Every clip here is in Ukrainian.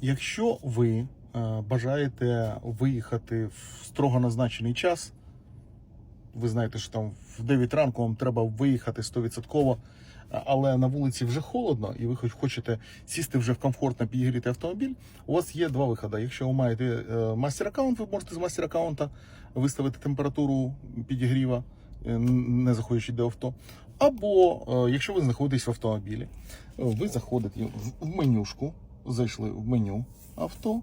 Якщо ви е, бажаєте виїхати в строго назначений час, ви знаєте, що там в 9 ранку вам треба виїхати 100%, але на вулиці вже холодно, і ви хоч хочете сісти вже в комфортно підігріти автомобіль, у вас є два виходи. Якщо ви маєте е, мастер-аккаунт, ви можете з мастер-аккаунта виставити температуру підігріва, е, не заходячи до авто. Або е, якщо ви знаходитесь в автомобілі, е, ви заходите в менюшку, зайшли в меню авто.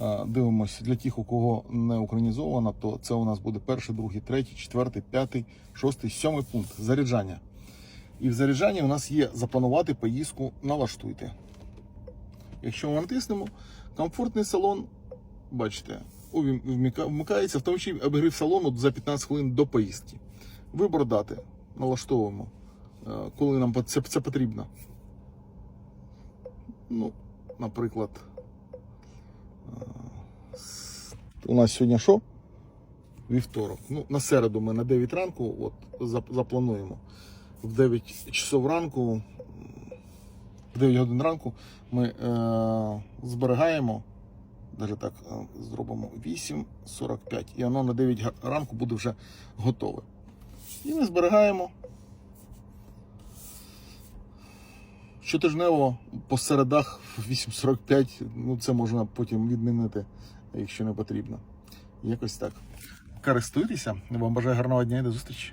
Е, Дивимося для тих, у кого не українізовано, то це у нас буде перший, другий, третій, четвертий, п'ятий, шостий, сьомий пункт заряджання. І в заряджанні у нас є запланувати поїздку налаштуйте. Якщо ми натиснемо, комфортний салон, бачите, увім- вміка- вмикається автомобіль обігрів салону за 15 хвилин до поїздки. Вибор дати налаштовуємо, е, коли нам це, це потрібно. Ну, наприклад, е, у нас сьогодні що? Вівторок. Ну, на середу ми на 9 ранку от, заплануємо. В 9 часов ранку, в 9 годин ранку ми е, зберігаємо, навіть так е, зробимо 8.45, і воно на 9 ранку буде вже готове. І ми зберігаємо. Щотижнево по середах в 8.45, ну це можна потім відмінити, якщо не потрібно. Якось так. Користуйтеся. Вам бажаю гарного дня і до зустрічі.